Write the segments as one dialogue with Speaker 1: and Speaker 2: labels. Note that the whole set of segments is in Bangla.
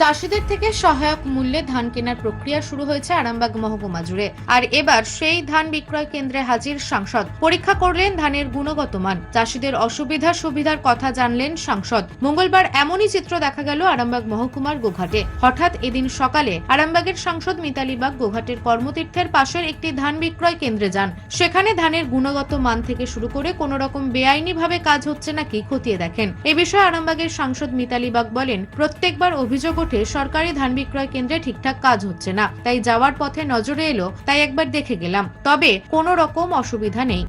Speaker 1: চাষিদের থেকে সহায়ক মূল্যে ধান কেনার প্রক্রিয়া শুরু হয়েছে আরামবাগ মহকুমা জুড়ে। আর এবার সেই ধান বিক্রয় কেন্দ্রে হাজির সাংসদ। পরীক্ষা করলেন ধানের গুণগত মান। চাষিদের অসুবিধা সুবিধার কথা জানলেন সাংসদ। মঙ্গলবার এমনই চিত্র দেখা গেল আরামবাগ মহকুমার গোঘাটে। হঠাৎ এদিন সকালে আরামবাগের সাংসদ মিতালিবাগ গোঘাটের কর্মতীর্থের পাশের একটি ধান বিক্রয় কেন্দ্রে যান। সেখানে ধানের গুণগত মান থেকে শুরু করে কোন রকম বেআইনিভাবে কাজ হচ্ছে নাকি খতিয়ে দেখেন। এ বিষয়ে আরামবাগের সাংসদ মিতালিবাগ বলেন, প্রত্যেকবার অভিযোগ ওঠে সরকারি ধান বিক্রয় কেন্দ্রে ঠিকঠাক কাজ হচ্ছে না। তাই যাওয়ার পথে নজরে এলো, তাই একবার দেখে গেলাম। তবে কোনো রকম অসুবিধা নেই।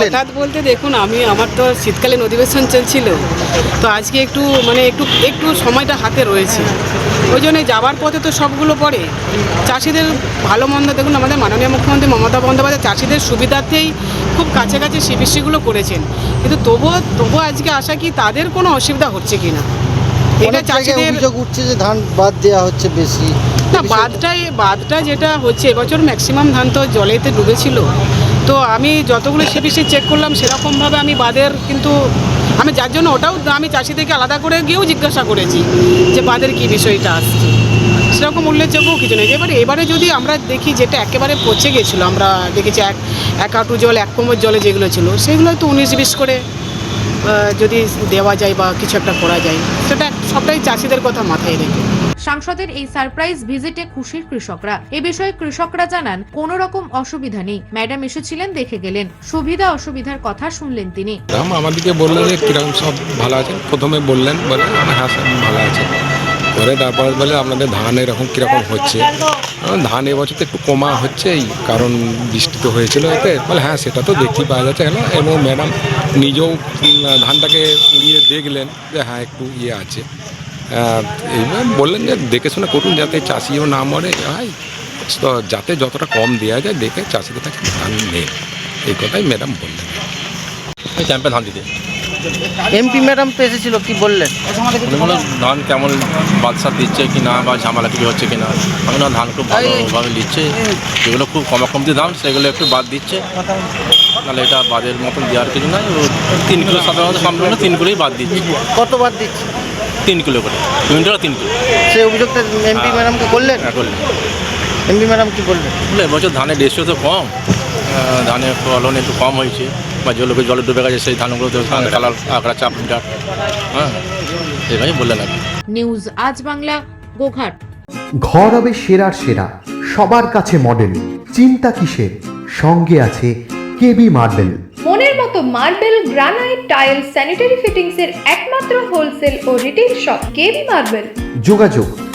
Speaker 2: হঠাৎ বলতে দেখুন, আমি, আমার তো শীতকালীন অধিবেশন চলছিল। তো আজকে একটু মানে একটু একটু সময়টা হাতে রয়েছে। ওই জন্য যাওয়ার পথে তো সবগুলো পড়ে। চাষিদের ভালো মন্দ, দেখুন, আমাদের মাননীয় মুখ্যমন্ত্রী মমতা বন্দ্যোপাধ্যায় চাষিদের সুবিধার্থেই খুব কাছে কাছে সিবিসিগুলো করেছেন। কিন্তু তবুও তবুও আজকে আশা কি তাদের কোনো অসুবিধা হচ্ছে কি না এটা চাষিদের
Speaker 3: অভিযোগ উঠছে যে ধান বাদ দেওয়া হচ্ছে বেশি।
Speaker 2: না বাদটাই বাদটা যেটা হচ্ছে এবছর ম্যাক্সিমাম ধান তো জলেতে ডুবেছিল। তো আমি যতগুলো সিপিসি চেক করলাম সেরকমভাবে আমি বাদের কিন্তু আমি যার জন্য ওটাও আমি চাষিদেরকে আলাদা করে গিয়েও জিজ্ঞাসা করেছি যে বাদের কি বিষয়টা আসছে। সেরকম উল্লেখযোগ্য কিছু নেই। এবারে এবারে যদি আমরা দেখি যেটা একেবারে পচে গেছিল আমরা দেখেছি এক এক হাঁটু জল এক কোমর জলে যেগুলো ছিল সেগুলো তো উনিশ বিশ করে যদি দেওয়া যায় বা কিছু একটা করা যায় সেটা সবটাই চাষিদের কথা মাথায় রেখে।
Speaker 1: সাংসদের এই সারপ্রাইজ ভিজিটে খুশির কৃষকরা। এ বিষয়ে কৃষকরা জানান কোন রকম অসুবিধা নেই। ম্যাডাম এসেছিলেন দেখে গেলেন। সুবিধা অসুবিধার কথা শুনলেন তিনি।
Speaker 4: আমাদেরকে বললেন যে কীরকম সব ভালো আছে? প্রথমে বললেন বলে হ্যাঁ সব ভালো আছে। পরে তারপর বলে আপনাদের ধান এরকম কীরকম হচ্ছে? ধান এবছর তো একটু কমা হচ্ছে, এই কারণ বৃষ্টি তো হয়েছিল এতে। বলে হ্যাঁ সেটা তো দেখতেই পাওয়া যাচ্ছে। কেন? এবং ম্যাডাম নিজেও ধানটাকে উড়িয়ে দেখলেন যে হ্যাঁ একটু ইয়ে আছে। এইবার বললেন যে, দেখে শুনে করুন, যাতে চাষিও না মরে। হয় তো যাতে যতটা কম দেওয়া যায়, দেখে চাষিদের কাছে ধান নেই। এই কথাই ম্যাডাম বললেন।
Speaker 5: ধান দিতে।
Speaker 3: এমপি ম্যাডাম তো এসেছিল কি বললেন?
Speaker 5: বলল ধান কেমন বাদশাহ দিচ্ছে কি না বা ঝামেলা কিছু হচ্ছে কি না? আমি না ধান খুব ভালোভাবে দিচ্ছে। যেগুলো খুব কমা কমতি দাম সেগুলো একটু বাদ দিচ্ছে। নাহলে এটা বাদের মতন দেওয়ার কিছু নাই। ও তিন কিলো সাধারণত সম্পূর্ণ তিন কিলোই বাদ দিচ্ছে।
Speaker 3: কত বাদ দিচ্ছে?
Speaker 5: তিন কিলো করে। কুইন্টাল তিন কিলো।
Speaker 3: সেই অভিযোগটা এমপি ম্যাডামকে করলেন?
Speaker 5: এখন
Speaker 3: এমপি ম্যাডাম কি বললেন?
Speaker 5: বলে এবছর ধানের রেশিও তো কম। ধানের ফলন একটু কম হয়েছে। বা জলে জলে ডুবে গেছে সেই ধানগুলো কালার আঁকড়া চাপ মিটার হ্যাঁ সেটাই বললেন আর
Speaker 1: নিউজ আজ বাংলা গোঘাট।
Speaker 6: ঘর হবে সেরার সেরা সবার কাছে মডেল চিন্তা কিসের? সঙ্গে আছে কেবি মার্বেল
Speaker 7: মনের মতো marble granite tile sanitary fittings এর একমাত্র হোলসেল ও রিটেল শপ কেবি মার্বেল
Speaker 6: যোগাযোগ